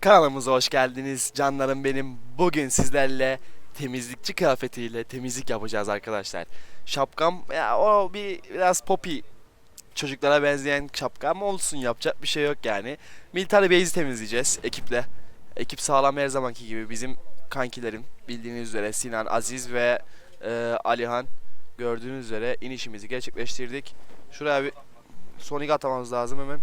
Kanalımıza hoş geldiniz canlarım benim. Bugün sizlerle temizlikçi kıyafetiyle temizlik yapacağız arkadaşlar. Şapkam ya o bir biraz popi çocuklara benzeyen şapkam olsun yapacak bir şey yok yani. Military base'i temizleyeceğiz ekiple. Ekip sağlam her zamanki gibi bizim kankilerim bildiğiniz üzere Sinan, Aziz ve e, Alihan gördüğünüz üzere inişimizi gerçekleştirdik. Şuraya bir Sonic atamamız lazım hemen.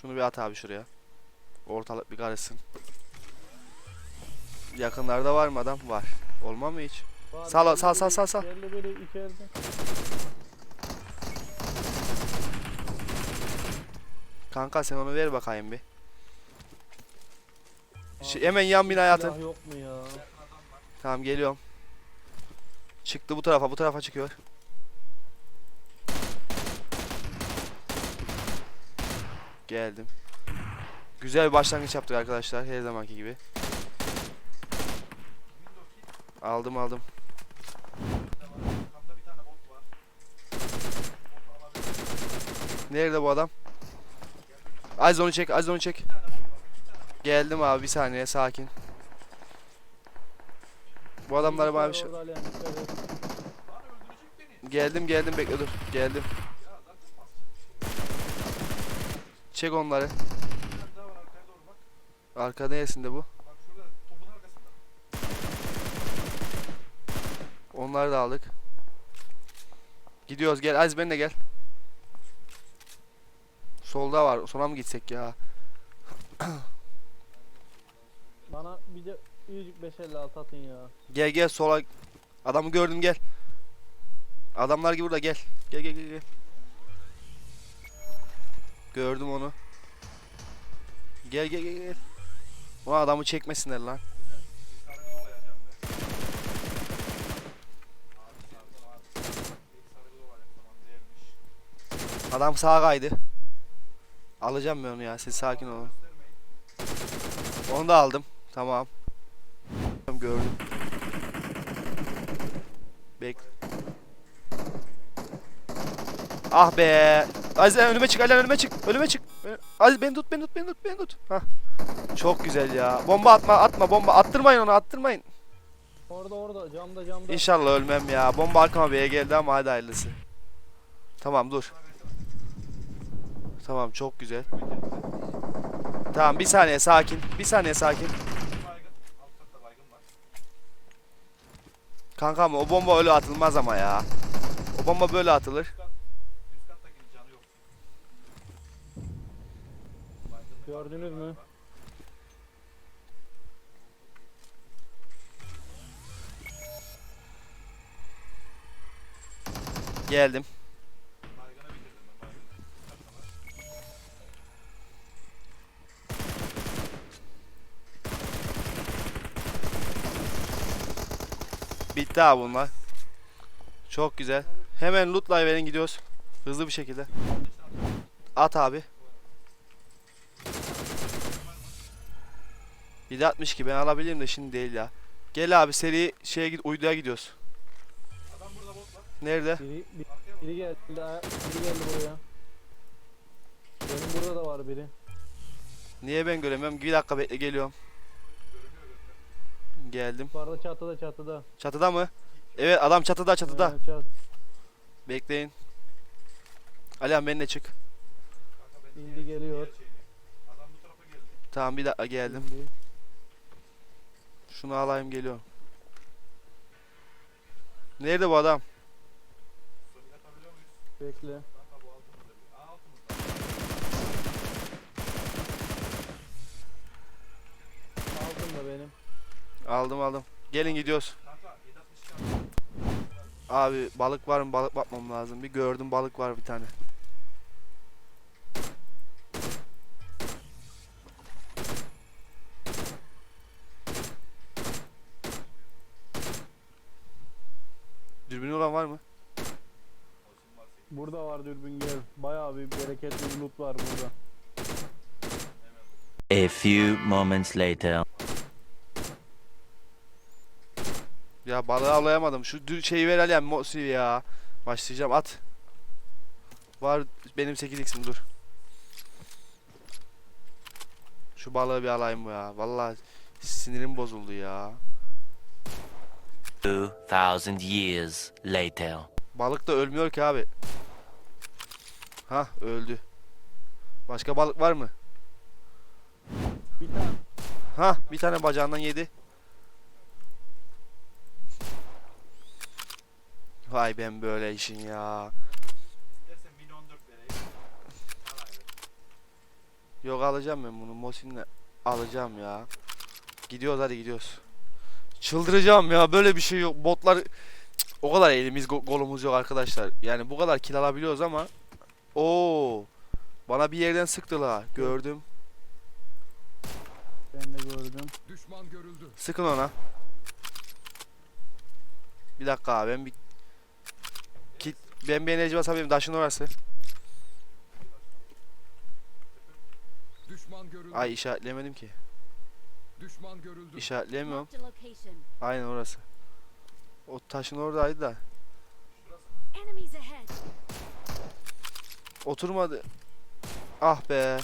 Şunu bir at abi şuraya. Ortalık bir karışsın. Yakınlarda var mı adam? Var. Olmam mı hiç? Var, Sal- sal- sal- sal- sal. içeride. Kanka sen onu ver bakayım bir. Şey, Abi, hemen yan binaya atın. yok mu ya? Tamam geliyorum. Çıktı bu tarafa, bu tarafa çıkıyor. Geldim. Güzel bir başlangıç yaptık arkadaşlar her zamanki gibi. Aldım aldım. Nerede bu adam? Az onu çek, az onu çek. Geldim abi bir saniye sakin. Bu adamlara bana bir şey... Geldim geldim bekle dur. Geldim. Çek onları. Arka neresinde bu? Onları da aldık. Gidiyoruz gel Az ben de gel. Solda var. Sola mı gitsek ya? Bana bir de 556 atın ya. Gel gel sola. Adamı gördüm gel. Adamlar gibi burada gel. Gel gel gel gel. Gördüm onu. Gel gel gel gel. Ulan adamı çekmesinler lan. Adam sağa kaydı. Alacağım ben onu ya. Siz sakin olun. Onu da aldım. Tamam. Gördüm. Bek. Ah be. Aziz önüme çık. Alihan önüme çık. Önüme çık. Aziz beni tut, beni tut, beni tut, beni tut. Hah. Çok güzel ya. Bomba atma, atma bomba. Attırmayın onu, attırmayın. Orada orada camda camda. İnşallah ölmem ya. Bomba arkama B'ye geldi ama hadi hayırlısı. Tamam dur. Tamam çok güzel. Tamam bir saniye sakin. Bir saniye sakin. Kankam o bomba öyle atılmaz ama ya. O bomba böyle atılır. Gördünüz mü? Geldim. Bitti abi bunlar. Çok güzel. Hemen loot'la verin gidiyoruz. Hızlı bir şekilde. At abi. 762 ben alabilirim de şimdi değil ya. Gel abi seri şeye git uyduya gidiyoruz. Nerede? Biri, bir- biri geldi. Biri geldi buraya. Benim burada da var biri. Niye ben göremiyorum? Bir dakika bekle geliyorum. Geldim. Bu arada çatıda çatıda. Çatıda mı? Evet adam çatıda çatıda. Ee, çat- Bekleyin. Alihan benimle çık. İndi geliyor. Tamam bir dakika geldim. İndi. Şunu alayım geliyorum. Nerede bu adam? Bekle. Aldım da benim. Aldım aldım. Gelin gidiyoruz. Abi balık var mı? Balık bakmam lazım. Bir gördüm balık var bir tane. Dürbün olan var mı? Burada var dürbün gel. Bayağı bir bereketli bir loot var burada. A few moments later. Ya balığı avlayamadım. Şu dü- şeyi ver Alihan Mosi ya. Başlayacağım at. Var benim 8x'im dur. Şu balığı bir alayım ya. Vallahi sinirim bozuldu ya. 2000 years later. Balık da ölmüyor ki abi. Ha öldü. Başka balık var mı? Bir tane. Ha bir tane bacağından yedi. Vay ben böyle işin ya. İstersen 1014 vereyim. Al abi. Yok alacağım ben bunu Mosin'le alacağım ya. Gidiyoruz hadi gidiyoruz. Çıldıracağım ya böyle bir şey yok. Botlar Cık, o kadar elimiz go- golumuz yok arkadaşlar. Yani bu kadar kill alabiliyoruz ama Oo. Bana bir yerden sıktılar. Gördüm. Ben de gördüm. Düşman görüldü. Sıkın ona. Bir dakika abi ben bir kit ben bir enerji basabilirim. Taşın orası. Düşman görüldü. Ay işaretlemedim ki. Düşman görüldü. İşaretleyemiyorum. Aynen orası. O taşın oradaydı da. Oturmadı. Ah be.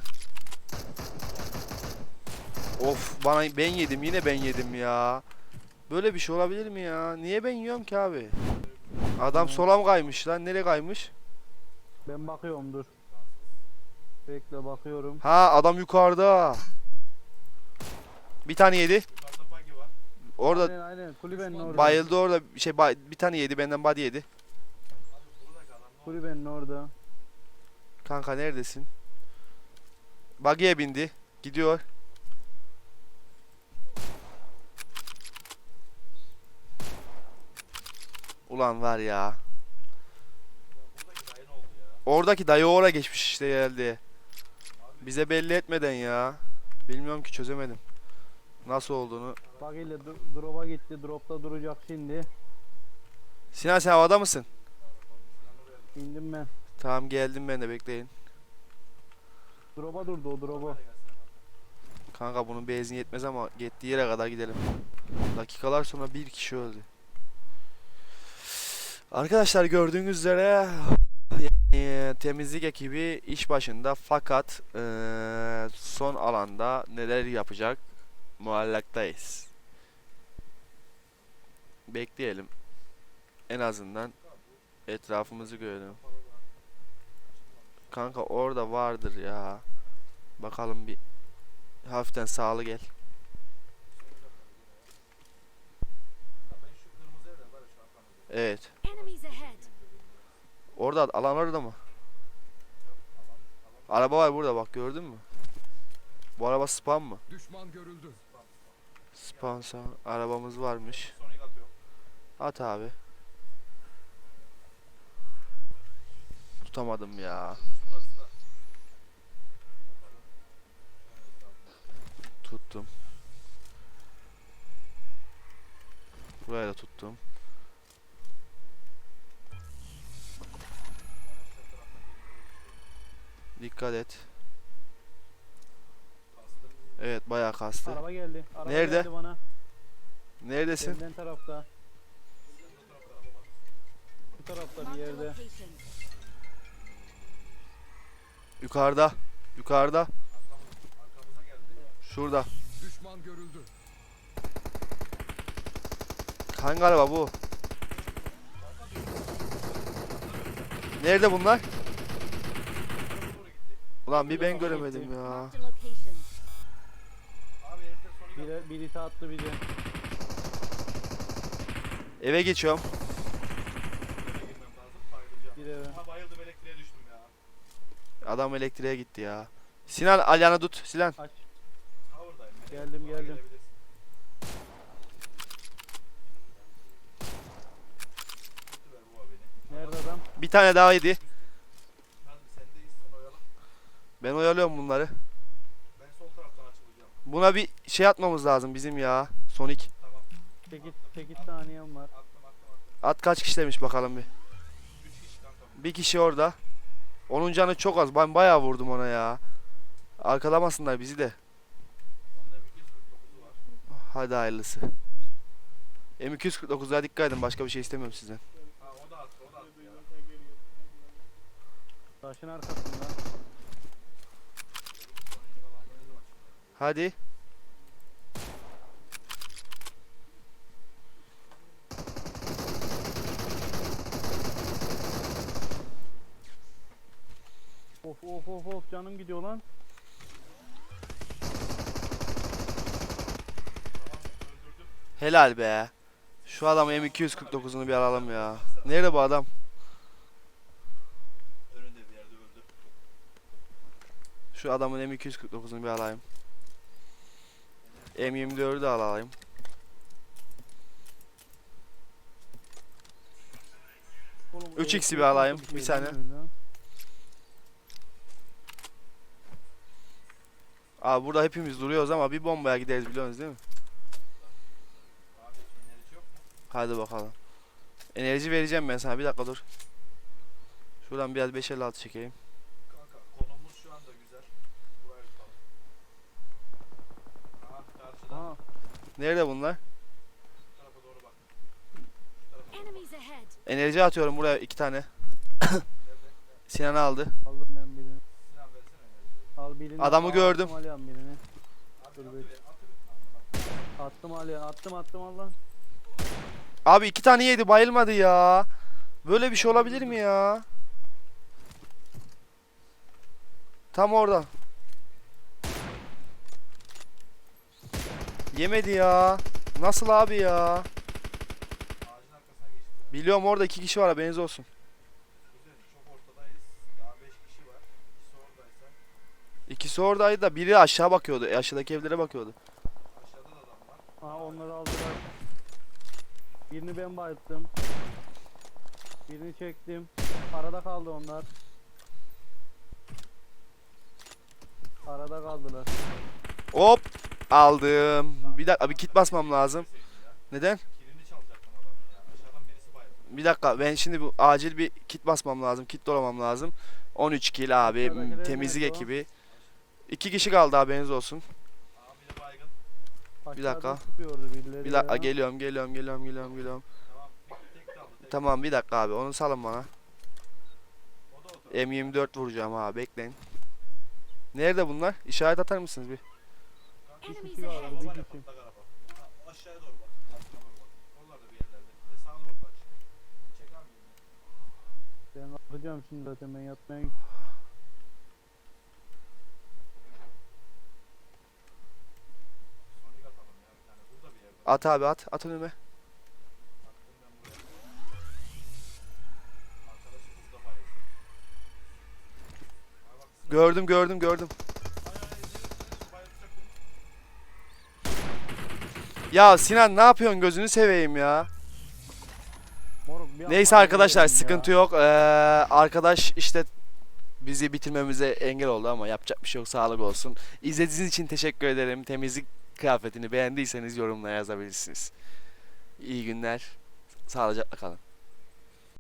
Of bana ben yedim yine ben yedim ya. Böyle bir şey olabilir mi ya? Niye ben yiyorum ki abi? Adam sola mı kaymış lan? Nereye kaymış? Ben bakıyorum dur. Bekle bakıyorum. Ha adam yukarıda. Bir tane yedi. Orada Aynen aynen kulübenin orada. bayıldı orada. Şey bay- bir tane yedi benden body yedi. Kulübenin orada. Kanka neredesin? Buggy'e bindi. Gidiyor. Ulan var ya. Buradaki dayı ya? Oradaki dayı oraya geçmiş işte geldi. Bize belli etmeden ya. Bilmiyorum ki çözemedim. Nasıl olduğunu. Bak ile dro- drop'a gitti. Drop'ta duracak şimdi. Sinan sen havada mısın? İndim ben. Tamam geldim ben de bekleyin. Drop'a durdu o drop'a. Kanka bunun benzin yetmez ama gittiği yere kadar gidelim. Dakikalar sonra bir kişi öldü. Arkadaşlar gördüğünüz üzere yani, temizlik ekibi iş başında fakat eee, son alanda neler yapacak muallaktayız. Bekleyelim. En azından etrafımızı görelim. Kanka orada vardır ya. Bakalım bir hafiften sağlı gel. Ben şu kırmızı evler var ya şu arkamızda. Evet. Orada alan orada mı? Araba var burada bak gördün mü? Bu araba spam mı? Düşman görüldü. Spamsa arabamız varmış. At abi. Tutamadım ya. Tuttum. Buraya da tuttum. Dikkat et. Evet bayağı kastı. Araba geldi. Araba Nerede? geldi bana. Neredesin? Benden tarafta. Bu tarafta bir yerde. Yukarıda. Yukarıda. Arkamıza geldi. Şurada. Düşman görüldü. Hangi araba bu? Nerede bunlar? Ulan bir ben göremedim ya. Marked a location. Abi herifler Sonic atıyor. Biri, birisi attı bizi. Eve geçiyorum. Eve. Ha bayıldım elektriğe düştüm ya. Adam elektriğe gitti ya. Sinan Alyan'ı tut. Sinan. Aç. Geldim, geldim. gelebilirsin. Beni. Nerede adam? Bir tane daha yedi. Hadi oyalan. Ben oyalıyorum bunları. Buna bir şey atmamız lazım bizim ya. Sonic. Tamam. 8, 8 saniyem var. At kaç kişi demiş bakalım bir. 3 kişi kanka. Bir kişi orada. Onun canı çok az. Ben bayağı vurdum ona ya. Arkalamasınlar bizi de. Onun M249'u var. Hadi hayırlısı. M249'a dikkat edin. Başka bir şey istemiyorum sizden. Ha o da attı o da attı ya. Taşın arkasında. Hadi. Of of of of canım gidiyor lan. Helal be. Şu adamın M249'unu bir alalım ya. Nerede bu adam? Şu adamın M249'unu bir alayım. M24'ü de alayım. Oğlum, 3x'i elektrik bir alayım, bir öyle? Abi burada hepimiz duruyoruz ama bir bombaya gideriz biliyorsunuz değil mi? Hadi bakalım. Enerji vereceğim ben sana bir dakika dur. Şuradan biraz 556 çekeyim. Kanka konumuz şu anda güzel. Buraya tutalım. Aha karşıda. Aha. Nerede bunlar? Bu tarafa doğru bak. Şu tarafa doğru bak. Enemies ahead. Enerji atıyorum buraya iki tane. Nerede? Sinan aldı. Aldım ben birini. Al birini. Adamı Al, gördüm. Attım Alihan birini. Dur ver. Attım Alihan. Attım attım al lan. Abi iki tane yedi bayılmadı ya. Böyle bir şey olabilir mi ya? Tam orada. Yemedi ya. Nasıl abi ya? Biliyorum orada iki kişi var haberiniz olsun. Güzel. Çok ortadayız. Daha 5 kişi var. İkisi oradaydı da biri aşağı bakıyordu. E, Aşağıdaki evlere bakıyordu. Aha onları aldılar. Birini ben bayılttım. Birini çektim. Arada kaldı onlar. Arada kaldılar. Hop aldım. Bir dakika bir kit basmam lazım. Neden? Bir dakika ben şimdi bu acil bir kit basmam lazım. Kit dolamam lazım. 13 kill abi. Temizlik ekibi. İki kişi kaldı haberiniz olsun. Bir dakika. Bir dakika geliyorum geliyorum geliyorum geliyorum geliyorum. Tamam. Bir dakika abi onu salın bana. O da otur. M24 vuracağım abi bekleyin. Nerede bunlar? İşaret atar mısınız bir? Enemies ahead. Var ya patlak araba. Ha, Aşağıya doğru bak. Altına doğru bak. Oralarda bir yerlerde. Ve sağa doğru kaç. Çek abi. Ben atacağım şimdi zaten ben yatmaya Sonic atalım ya bir tane. Burada bir yerde. At abi at. At önüme. Attım ben buraya. Arkadaşı burada bayıldı. Ha bak. Sinan- Gördüm gördüm gördüm. Ay, ay, ay, ay, bayılacak beni. Ya Sinan ne yapıyorsun gözünü seveyim ya. Neyse arkadaşlar sıkıntı yok. Ee, arkadaş işte bizi bitirmemize engel oldu ama yapacak bir şey yok sağlık olsun. İzlediğiniz için teşekkür ederim. Temizlik kıyafetini beğendiyseniz yorumlara yazabilirsiniz. İyi günler. Sağlıcakla kalın.